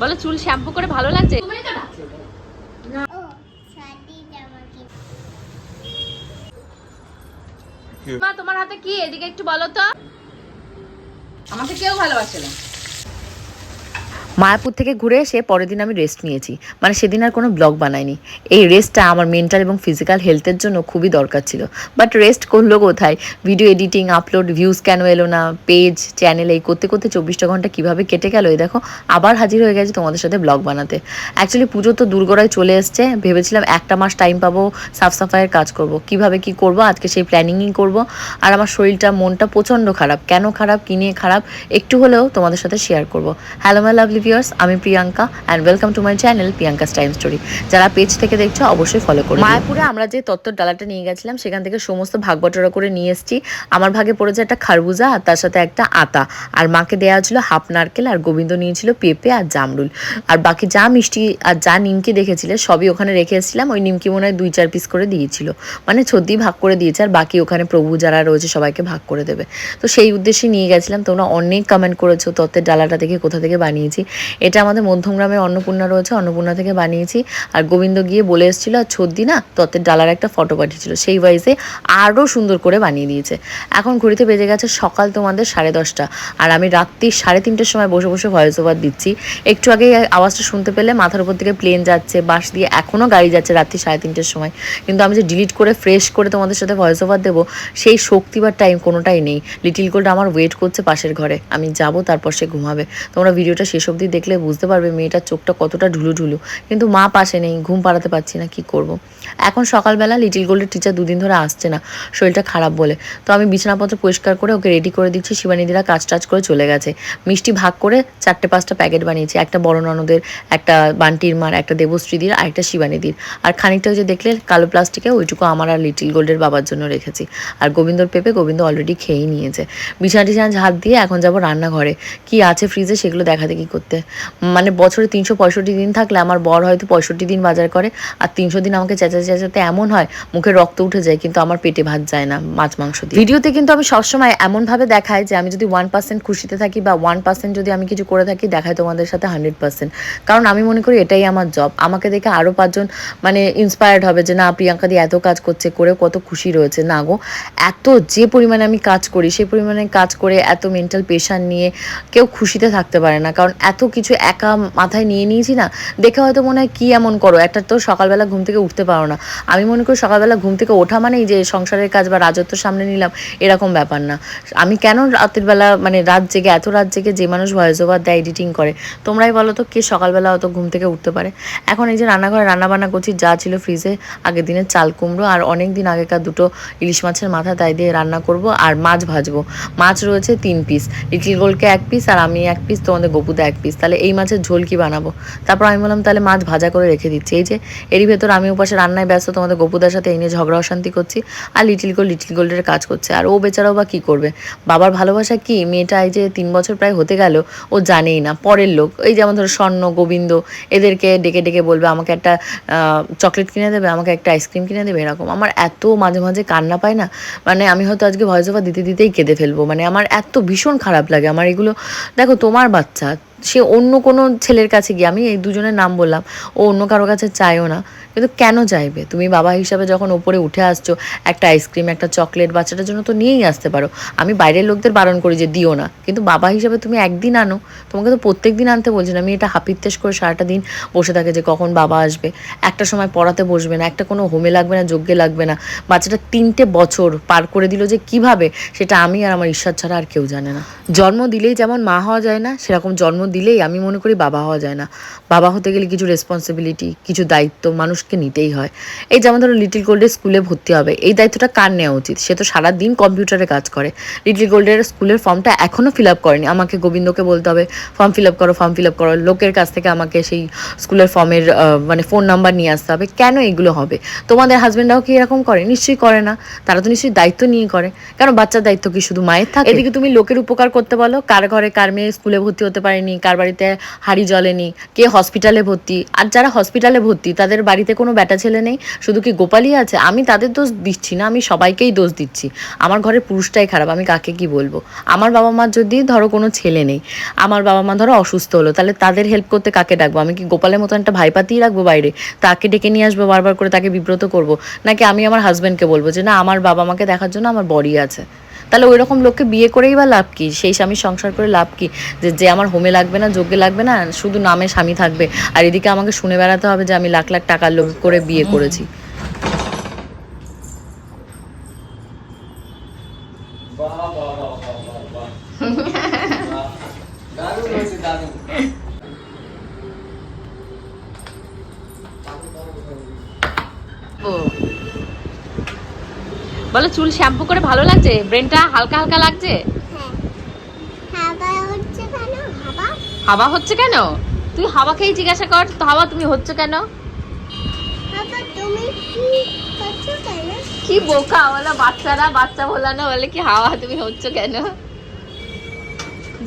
বলো চুল শ্যাম্পু করে ভালো লাগছে? ও শাদি জামা কি মা তোমার হাতে কি? এদিকে একটু বলো তো। আমাকে কেউ ভালোবাসে না। মায়াপুর থেকে ঘুরে এসে পরের দিন আমি রেস্ট নিয়েছি। মানে সেদিন আর কোনো ব্লগ বানাইনি। এই রেস্টটা আমার মেন্টাল এবং ফিজিক্যাল হেলথের জন্য খুবই দরকার ছিল। বাট রেস্ট করল কোথায়? ভিডিও এডিটিং আপলোড ভিউজ কেন এলো না? পেজ চ্যানেল এই করতে করতে চব্বিশটা ঘণ্টা কীভাবে কেটে গেল? এই দেখো, আবার হাজির হয়ে গেছে তোমাদের সাথে ব্লগ বানাতে। অ্যাকচুয়ালি পুজো তো দুর্গরায় চলে এসছে। ভেবেছিলাম একটা মাস টাইম পাবো, সাফ সাফাইয়ের কাজ করব। কীভাবে কি করব? আজকে সেই প্ল্যানিংই করব। আর আমার শরীরটা, মনটা প্রচণ্ড খারাপ। কেন খারাপ? কি নিয়ে খারাপ? একটু হলেও তোমাদের সাথে শেয়ার করব। হ্যালো মাই লাভলি ভিউয়ার্স আমি Priyanka and welcome to my channel Priyanka's time story যারা পেজ থেকে দেখছ, অবশ্যই ফলো করো মায়াপুরে আমরা যে তত্ত্বর ডালাটা নিয়ে গেছিলাম, সেখান থেকে সমস্ত ভাগ বটরা করে নিয়ে এসেছি। আমার ভাগে পড়েছে একটা খারবুজা, আর তার সাথে একটা আতা। আর মাকে দেওয়া ছিল হাফ নারকেল, আর গোবিন্দ নিয়েছিল পেঁপে আর জামরুল। আর বাকি যা মিষ্টি আর যা নিমকি দেখেছিলে, সবই ওখানে রেখে এসেছিলাম। ওই নিমকি মনে হয় দুই চার পিস করে দিয়েছিল। মানে সত্যি ভাগ করে দিয়েছে, আর বাকি ওখানে প্রভু যারা রয়েছে, সবাইকে ভাগ করে দেবে। তো সেই উদ্দেশ্যে নিয়ে গেছিলাম। তোমরা অনেক কমেন্ট করেছ তত্ত্বের ডালাটা থেকে কোথা থেকে বানিয়েছি। এটা আমাদের মধ্যমগ্রামে অন্নপূর্ণা রয়েছে, অন্নপূর্ণা থেকে বানিয়েছি। আর গোবিন্দ গিয়ে বলে এসেছিল, আর ছদ্দি না তত্ত্বের ডালার একটা ফটো পাঠিয়েছিল। সেই ওয়াইজে আরও সুন্দর করে বানিয়ে দিয়েছে। এখন ঘড়িতে বেজে গেছে সকাল তোমাদের সাড়ে দশটা। আর আমি রাত্রি সাড়ে তিনটের সময় বসে বসে ভয়েস ওভার দিচ্ছি। একটু আগে আওয়াজটা শুনতে পেলে মাথার উপর থেকে প্লেন যাচ্ছে বাস দিয়ে এখনও গাড়ি যাচ্ছে রাত্রি সাড়ে তিনটের সময়। কিন্তু আমি যে ডিলিট করে ফ্রেশ করে তোমাদের সাথে ভয়েস ওভার দেবো, সেই শক্তি বা টাইম কোনোটাই নেই। লিটিল গোল্ড আমার ওয়েট করছে পাশের ঘরে। আমি যাব, তারপর সে ঘুমাবে। তোমরা ভিডিওটা শেষ অবধি দেখলে বুঝতে পারবে মেয়েটার চোখটা কতটা ঢুলু ঢুলু কিন্তু মা পাশে নেই, ঘুম পাড়াতে পারছি না, কি করব। এখন সকালবেলা লিটিল গোল্ডের টিচার দুদিন ধরে আসছে না, শরীরটা খারাপ বলে। তো আমি বিছানাপত্র পরিষ্কার করে ওকে রেডি করে দিচ্ছি, শিবানীদিরা কাজ টাজ করে চলে গেছে। মিষ্টি ভাগ করে চারটে পাঁচটা প্যাকেট বানিয়েছি, একটা বড় ননদের, একটা বান্টির মার, একটা দেবশ্রীদির আর একটা শিবানীদির। আর খানিকটা যে দেখলে কালো প্লাস্টিকে ওইটুকু আমার আর লিটিল গোল্ডের বাবার জন্য রেখেছি। আর গোবিন্দর পেপে গোবিন্দ অলরেডি খেয়েই নিয়েছে। বিছানা টিছানা ঝাঁট দিয়ে এখন যাব রান্নাঘরে। কি আছে ফ্রিজে সেগুলো দেখা দেখি করতে। মানে বছরে তিনশো পঁয়ষট্টি দিন থাকলে আমার বর হয়তো পঁয়ষট্টি দিন বাজার করে আর তিনশো দিন আমাকে চেঁচা চেঁচাতে এমন হয়, মুখে রক্ত উঠে যায় কিন্তু আমার পেটে ভাত যায় না মাছ, মাংস দিয়ে। ভিডিওতে কিন্তু আমি সবসময় এমনভাবে দেখাই যে আমি যদি ওয়ান পার্সেন্ট খুশিতে থাকি বা ওয়ান পার্সেন্ট যদি আমি কিছু করে থাকি, দেখাই তোমাদের সাথে হান্ড্রেড পার্সেন্ট কারণ আমি মনে করি এটাই আমার জব আমাকে দেখে আরও পাঁচজন মানে ইন্সপায়ার্ড হবে যে, না, প্রিয়াঙ্কা দিয়ে এত কাজ করছে করে কত খুশি রয়েছে। না গো, এত যে পরিমাণে আমি কাজ করি, সেই পরিমাণে কাজ করে এত মেন্টাল প্রেশার নিয়ে কেউ খুশিতে থাকতে পারে না। কারণ এত কিছু একা মাথায় নিয়ে নিয়েছি না, দেখে হয়তো মনে হয় কী এমন করো, একটা তো সকালবেলা ঘুম থেকে উঠতে পারো না। আমি মনে করি সকালবেলা ঘুম থেকে ওঠা মানেই যে সংসারের কাজ বা রাজত্ব সামনে নিলাম, এরকম ব্যাপার না। আমি কেন রাতের বেলা মানে রাত জেগে, এত রাত জেগে যে মানুষ ভয়েস ওভার দেয় এডিটিং করে, তোমরাই বলো তো কে সকালবেলা অত ঘুম থেকে উঠতে পারে? এখন এই যে রান্নাঘরে রান্না বান্না করছি, যা ছিল ফ্রিজে আগের দিনের চাল কুমড়ো, আর অনেক দিন আগেকার দুটো ইলিশ মাছের মাথা তাই দিয়ে রান্না করব, আর মাছ ভাজবো। মাছ রয়েছে তিন পিস লিটিল গোলকে এক পিস আর আমি এক পিস তোমাদের গপুদা এক পিস তাহলে এই মাছের ঝোল কি বানাবো? তারপর আমি বললাম, তাহলে মাছ ভাজা করে রেখে দিচ্ছি। এই যে, এরই ভেতর আমি উপাসে রান্নায় ব্যস্ত, তোমাদের গপুদার সাথে এই নিয়ে ঝগড়া অশান্তি করছি আর লিটিল গোল্ড লিটিল গোল্ডের কাজ করছে। আর ও বেচারাও বা কী করবে? বাবার ভালোবাসা কি? মেয়েটা এই যে তিন বছর প্রায় হতে গেল, ও জানেই না। পরের লোক, এই যেমন ধরো স্বর্ণ, গোবিন্দ, এদেরকে ডেকে ডেকে বলবে, আমাকে একটা চকলেট কিনে দেবে, আমাকে একটা আইসক্রিম কিনে দেবে, এরকম। আমার এত মাঝে মাঝে কান্না পায় না। মানে আমি হয়তো আজকে ভয়েস ওভার দিতে দিতেই কেঁদে ফেলব। মানে আমার এত ভীষণ খারাপ লাগে। আমার এগুলো, দেখো তোমার বাচ্চা সে অন্য কোনো ছেলের কাছে গিয়ে, আমি এই দুজনের নাম বললাম, ও অন্য কারও কাছে চায়ও না। কিন্তু কেন চাইবে? তুমি বাবা হিসাবে যখন ওপরে উঠে আসছো, একটা আইসক্রিম, একটা চকলেট, বাচ্চাটার জন্য তো নিয়েই আসতে পারো। আমি বাইরের লোকদের বারণ করি যে দিও না। কিন্তু বাবা হিসাবে তুমি একদিন আনো। তোমাকে তো প্রত্যেক দিন আনতে বলছি না। আমি এটা হাপিত্তেশ করে সারাটা দিন বসে থাকে যে কখন বাবা আসবে। একটা সময় পড়াতে বসবে না। একটা কোনো হোমে লাগবে না যোগ্যে লাগবে না। বাচ্চাটা তিনটে বছর পার করে দিল যে কীভাবে? সেটা আমি আর আমার ঈশ্বর ছাড়া আর কেউ জানে না। জন্ম দিলেই যেমন মা হওয়া যায় না, সেরকম জন্ম দিলেই আমি মনে করি বাবা হওয়া যায় না। বাবা হতে গেলে কিছু রেসপন্সিবিলিটি কিছু দায়িত্ব মানুষকে নিতেই হয়। এই যেমন ধরো লিটিল গোল্ডের স্কুলে ভর্তি হবে, এই দায়িত্বটা কার নেওয়া উচিত? সে তো সারাদিন কম্পিউটারে কাজ করে। লিটিল গোল্ডের স্কুলের ফর্মটা এখনও ফিল আপ করেনি। আমাকে গোবিন্দকে বলতে হবে ফর্ম ফিল আপ করো ফর্ম ফিল আপ করো। লোকের কাছ থেকে আমাকে সেই স্কুলের ফর্মের মানে ফোন নাম্বার নিয়ে আসতে হবে। কেন এগুলো হবে? তোমাদের হাজবেন্ডরাও কি এরকম করে? নিশ্চয়ই করে না। তারা তো নিশ্চয়ই দায়িত্ব নিয়ে করে। কেন? বাচ্চার দায়িত্ব কি শুধু মায়ের থাকে? এদিকে তুমি লোকের উপকার করতে বলো। কার ঘরে কার মেয়ে স্কুলে ভর্তি হতে পারেনি? কার বাড়িতে হাড়ি জ্বলেনি, কে হসপিটালে ভর্তি, আর যারা হসপিটালে ভর্তি, তাদের বাড়িতে কোনো বেটা ছেলে নেই, শুধু কি গোপালই আছে? আমি তাদের দোষ দিচ্ছি না, আমি সবাইকেই দোষ দিচ্ছি। আমার ঘরের পুরুষটাই খারাপ, আমি কাকে কি বলব? আমার বাবা মার যদি ধরো কোনো ছেলে নেই, আমার বাবা মা ধরো অসুস্থ হলো, তাহলে তাদের হেল্প করতে কাকে ডাকবো? আমি কি গোপালের মতো একটা ভাইপাতিই রাখব বাইরে? তাকে ডেকে নিয়ে আসব বারবার করে, তাকে বিব্রত করব? নাকি আমি আমার হাজব্যান্ডকে বলব যে, না, আমার বাবা মাকে দেখার জন্য আমার বডি আছে। তাহলে ওই রকম লোককে বিয়ে করেই বা লাভ কি? সেই স্বামী সংসার করে লাভ কি? যে যে আমার হোমে লাগবে না যোগ্যে লাগবে না শুধু নামে স্বামী থাকবে। আর এদিকে আমাকে শুনে বেড়াতে হবে যে আমি লাখ লাখ টাকার লোক করে বিয়ে করেছি। বলো চুল শ্যাম্পু করে ভালো লাগছে? ব্রেনটা হালকা হালকা লাগছে? হ্যাঁ। হাওয়া হচ্ছে কেন? হাওয়া? হাওয়া তুই হাওয়াকেই জিজ্ঞাসা কর তো হাওয়া তুমি হচ্ছে কেন? কি বোকা বলো বাচ্চারা বাচ্চা বলা না বলে কি হাওয়া তুমি হচ্ছে কেন?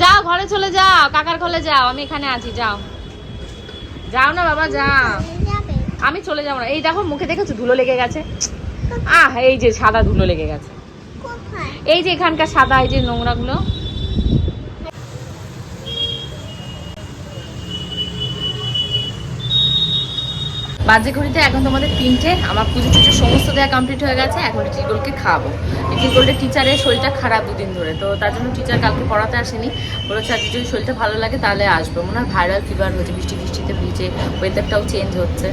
যাও ঘরে চলে যাও কাকার ঘরে যাও আমি এখানে আছি যাও। যাও না বাবা যাও। আমি চলে যাব না। এই দেখো মুখে দেখেছ ধুলো লেগে গেছে। আহ এই যে সাদা ধুলো লেগে গেছে। এই যে এখানকার সাদা এই যে নোংরাগুলো। বাজে ঘড়িতে এখন তোমাদের তিনটে আমার পুজো টুজো সমস্ত দেওয়া কমপ্লিট হয়ে গেছে এখন লিটিল গোলকে খাওয়াবো লিটিল গোল্ডের টিচারের শরীরটা খারাপ দুদিন ধরে তো তার জন্য টিচার কালকে পড়াতে আসেনি। বলেছে আজকে যদি শরীরটা ভালো লাগে তাহলে আসব। মনে হয় ভাইরাল ফিভার হয়েছে বৃষ্টি বৃষ্টিতে ভিজে ওয়েদারটাও চেঞ্জ হচ্ছে।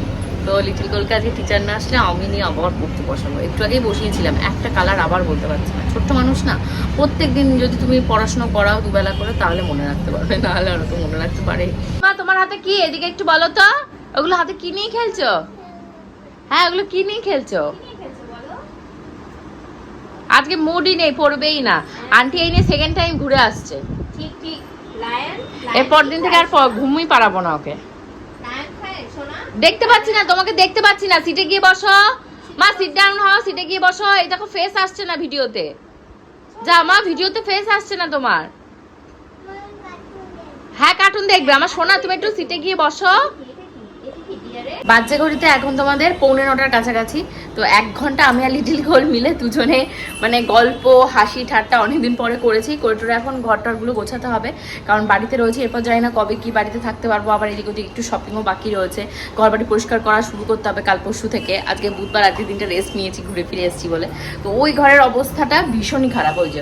তো লিটিল গোলকে আজকে টিচার না আসলে আমি নিয়ে আবার পড়তে বসাবো। একটু আগেই বসিয়েছিলাম একটা কালার আবার বলতে পারছি না। ছোট্ট মানুষ না প্রত্যেক দিন যদি তুমি পড়াশোনা করাও দুবেলা করে তাহলে মনে রাখতে পারবে নাহলে আর তো মনে রাখতে পারে। মা তোমার হাতে কি? এদিকে একটু বলো তো। ওগুলো হাতে কি নিয়ে খেলছো? হ্যাঁ ওগুলো কি নিয়ে খেলছো? আজকে মুডই নেই পড়বেই না। আন্টি এই নিয়ে সেকেন্ড টাইম ঘুরে আসছে। ঠিক ঠিক। লায়ন এরপর দিন থেকে আর ঘুমই পারাবো না ওকে। দেখতে পাচ্ছি না, তোমাকে দেখতে পাচ্ছি না। সিটে গিয়ে বসো। মা সিট ডাউন হও, সিটে গিয়ে বসো। এই দেখো ফেস আসছে না ভিডিওতে। যা, মা, ভিডিওতে ফেস আসছে না তোমার। হ্যাঁ কার্টুন দেখবে। আমার সোনা, তুমি একটু সিটে গিয়ে বসো। বাচ্চা ঘড়িতে এখন তোমাদের পৌনে নটার কাছাকাছি। তো এক ঘণ্টা আমি আর লিটিল গোল মিলে দুজনে মানে গল্প, হাসি, ঠাট্টা অনেকদিন পরে করেছি। করে এখন ঘর ঘরটরগুলো গোছাতে হবে। কারণ বাড়িতে রয়েছে, এরপর জানি না কবে কি বাড়িতে থাকতে পারব। আবার এদিক ওদিক একটু শপিংও বাকি রয়েছে। ঘর বাড়ি পরিষ্কার করা শুরু করতে হবে কাল পরশু থেকে। আজকে বুধবার, আজকে দিনটা রেস্ট নিয়েছি, ঘুরে ফিরে এসেছি বলে। তো ওই ঘরের অবস্থাটা ভীষণই খারাপ ওই যে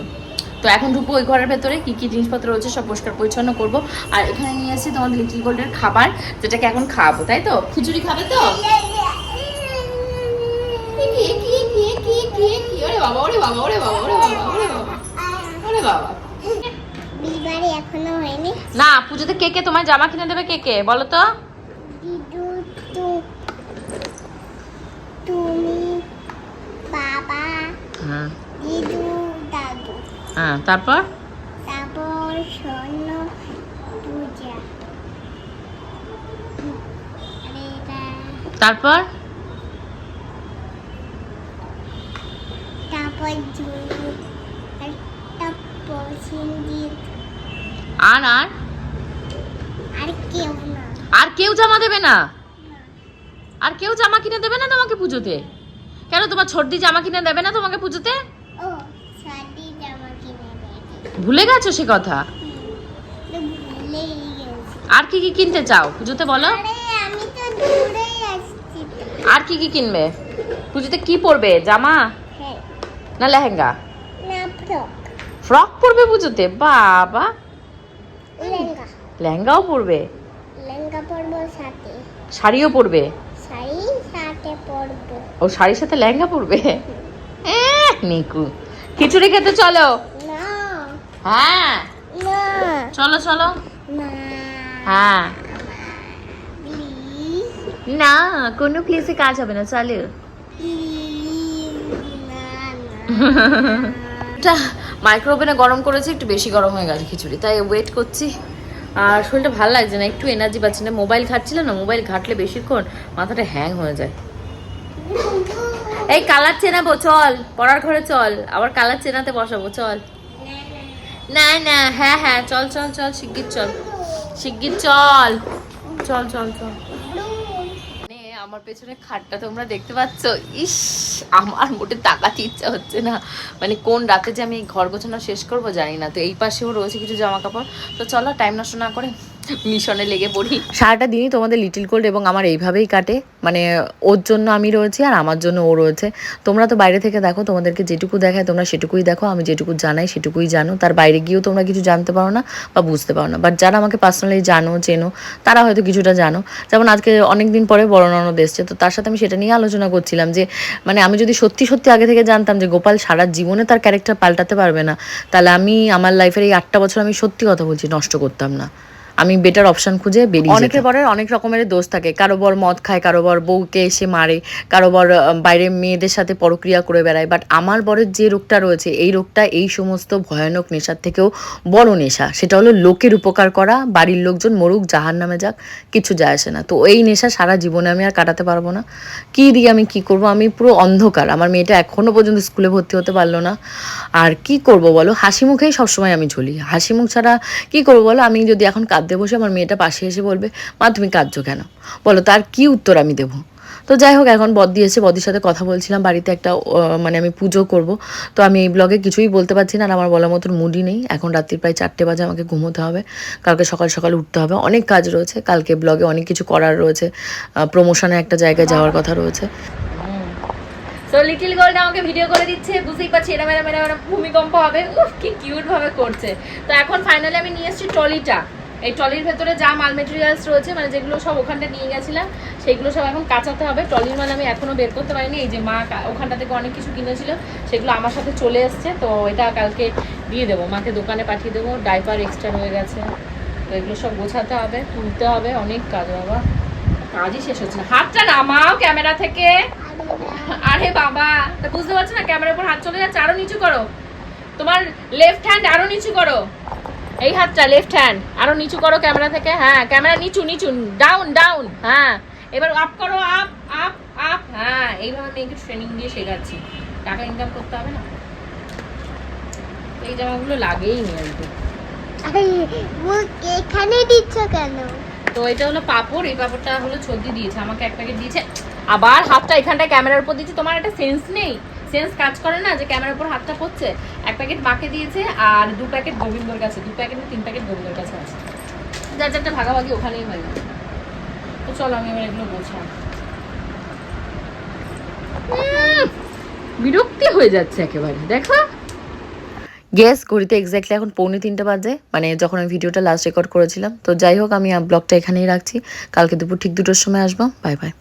তো এখন ঢুকবো ওই ঘরের ভেতরে কি কি জিনিসপত্র রয়েছে সব পরিষ্কার পরিচ্ছন্ন করব। আর এখানে নিয়ে এসেছি তোমার লিটিল গোল্ডের খাবার যেটাকে এখন খাওয়াবো তাই তো? খিচুড়ি খাবে তো? কি কি কি কি কি কি ওরে বাবা ওরে বাবা ওরে বাবা ওরে বাবা ওরে বাবা ওরে বাবা। এখনও হয়নি। না পুজোতে কে কে তোমার জামা কিনে দেবে কে কে? বলো তো তুমি বাবা হ্যাঁ। দাদু হ্যাঁ তারপর? তারপর স্বর্ণ পূজা। তারপর? তারপর ঝুড়ি একটা পছন্দিত আর আর? আর কেউ না। আর কেউ জামা দেবে না? আর কেউ জামা কিনে দেবে না তোমাকে পুজোতে? কেন তোমার ছোটদি জামা কিনে দেবে না তোমাকে পুজোতে? ও ভুলে গেছো সে কথা? আর কি কি কিনতে চাও? পুজোতে বলো। আরে কি কি কিনবে? পুজোতে কি পরবে? জামা? হ্যাঁ। না লেহেঙ্গা? ফ্রক। পরবে পুজোতে? বাবা। লেহেঙ্গা। লেহেঙ্গাও পরবে? শাড়িও পরবে? শাড়ি ও শাড়ির সাথে লেহেঙ্গা পরবে? নিকু। খিচুড়ি খেতে চলো। হ্যাঁ। চলো চলো। হ্যাঁ। না কোনো প্লেসে কাজ হবে না চলো। প্লিজ না না। এটা মাইক্রো ওভেনে গরম করেছি একটু বেশি গরম হয়ে গেছে খিচুড়ি তাই ওয়েট করছি। আর শরীরটা ভালো লাগছে না একটু এনার্জি পাচ্ছি না মোবাইল ঘাটছিল না মোবাইল ঘাটলে বেশিক্ষণ মাথাটা হ্যাং হয়ে যায়। এই কালার চেনাবো চল পড়ার ঘরে চল আবার কালার চেনাতে বসাবো চল। না না হ্যাঁ হ্যাঁ চল চল চল, শিগগির চল। শিগগির চল। চল চল চল। আমার পেছনে খাটটা তোমরা দেখতে পাচ্ছ? ইস, আমার মোটে তাকাতে ইচ্ছা হচ্ছে না। মানে কোন রাতে যে আমি ঘর গোছানো শেষ করব জানি না। তো এই পাশেও রয়েছে কিছু জামা কাপড় তো চলো টাইম নষ্ট না করে মিশনে লেগে পড়ি। সারাটা দিনই তোমাদের লিটিল কোল্ড এবং আমার এইভাবেই কাটে। মানে ওর জন্য আমি রয়েছি আর আমার জন্য ও রয়েছে। তোমরা তো বাইরে থেকে দেখো, তোমাদেরকে যেটুকু দেখায় তোমরা সেটুকুই দেখো, আমি যেটুকু জানাই সেটুকুই জানো। তার বাইরে গিয়েও তোমরা কিছু জানতে পারো না বা বুঝতে পারো না। বাট যারা আমাকে পার্সোনালি জানো, চেনো, তারা হয়তো কিছুটা জানো। যেমন আজকে অনেক দিন পরে বড় ননদ এসছে, তো তার সাথে আমি সেটা নিয়ে আলোচনা করছিলাম যে মানে আমি যদি সত্যি সত্যি আগে থেকে জানতাম যে গোপাল সারা জীবনে তার ক্যারেক্টার পাল্টাতে পারবে না, তাহলে আমি আমার লাইফের এই আটটা বছর আমি সত্যি কথা বলছি, নষ্ট করতাম না। আমি বেটার অপশন খুঁজে বেরিয়ে অনেকের বরের অনেক রকমের দোষ থাকে। কারও বর মদ খায় কারও বর বউকে এসে মারে কারও বর বাইরে মেয়েদের সাথে পরক্রিয়া করে বেড়ায়। বাট আমার বরের যে রোগটা রয়েছে এই রোগটা এই সমস্ত ভয়ানক নেশার থেকেও বড় নেশা। সেটা হলো লোকের উপকার করা বাড়ির লোকজন মরুক জাহার নামে যাক কিছু যায় আসে না। তো এই নেশা সারা জীবনে আমি আর কাটাতে পারব না। কি দিয়ে আমি কি করব? আমি পুরো অন্ধকার। আমার মেয়েটা এখনও পর্যন্ত স্কুলে ভর্তি হতে পারল না। আর কি করব বলো? হাসি মুখেই সবসময় আমি ঝুলি। হাসি মুখ ছাড়া কি করব বলো? আমি যদি এখন কাঁদতে বসে আমার মেয়েটা পাশে এসে বলবে, মা, তুমি কাঁদছো কেন? বলো, তার কি উত্তর আমি দেবো? তো যাই হোক, এখন বদ এসে বদির সাথে কথা বলছিলাম, বাড়িতে একটা মানে আমি পুজো করব। তো আমি এই ব্লগে কিছুই বলতে পারছি না, আর আমার বলার মতন মুডই নেই। এখন রাত্রির প্রায় চারটে বাজে, আমাকে ঘুমোতে হবে। কালকে সকাল সকাল উঠতে হবে। অনেক কাজ রয়েছে। কালকে ব্লগে অনেক কিছু করার রয়েছে। প্রমোশনে একটা জায়গায় যাওয়ার কথা রয়েছে। তো লিটিল গোল্ড আমাকে ভিডিও করে দিচ্ছে, বুঝতেই পারছি ভূমিকম্প হবে। উফ, কি কিউট ভাবে করছে। তো এখন ফাইনালি আমি নিয়ে এসেছি ট্রলিটা এই ট্রলির ভেতরে যা মাল মেটেরিয়ালস রয়েছে মানে যেগুলো সব ওখানটা নিয়ে গেছিলাম সেগুলো সব এখন কাঁচাতে হবে। ট্রলির মাল আমি এখনও বের করতে পারিনি। এই যে মা ওখানটা থেকে অনেক কিছু কিনেছিল, সেগুলো আমার সাথে চলে এসছে, তো এটা কালকে দিয়ে দেবো। মাকে দোকানে পাঠিয়ে দেবো। ডাইপার এক্সট্রা রয়ে গেছে। তো এগুলো সব গোছাতে হবে, তুলতে হবে। অনেক কাজ, বাবা। কাজই শেষ হচ্ছে না। হাতটা নামাও ক্যামেরা থেকে। আরে বাবা, তা বুঝতে পারছ না? ক্যামেরার উপর হাত চলে যাচ্ছে, আরও নিচু করো। তোমার লেফট হ্যান্ড আরও নিচু করো। এই হাতটা লেফট হ্যান্ড আরও নিচু করো ক্যামেরা থেকে। হ্যাঁ ক্যামেরা নিচু নিচু। ডাউন ডাউন হ্যাঁ। এবার আপ করো আপ আপ আপ হ্যাঁ এইভাবে আমি একটু ট্রেনিং দিয়ে শেখাচ্ছি। টাকা ইনকাম করতে হবে না? এই জামাগুলো লাগেই নি। এখানে দিচ্ছ কেন? তো এটা হলো পাপড় এই পাপড়টা হলো ছর্দি দিয়েছে। আমাকে এক প্যাকেট দিয়েছে। আবার হাতটা এখানটা ক্যামেরার উপর দিয়েছে। তোমার একটা সেন্স নেই। সেন্স কাজ করে না যে ক্যামেরার উপর হাতটা পড়ছে, এক প্যাকেট মাকে দিয়েছে আর দু প্যাকেট গোবিন্দর কাছে, দু প্যাকেট তিন প্যাকেট গোবিন্দর কাছে আছে। যার যারটা ভাগাভাগি ওখানেই হয়ে তো চলো আমি এবার এগুলো গোছাম বিরক্তি হয়ে যাচ্ছে একেবারে, দেখো। গ্যাস ঘড়িতে এক্স্যাক্টলি এখন পৌনে তিনটা বাজে মানে যখন আমি ভিডিওটা লাস্ট রেকর্ড করেছিলাম। তো যাই হোক, আমি ব্লগটা এখানেই রাখছি। কালকে দুপুর ঠিক দুটোর সময় আসব। Bye bye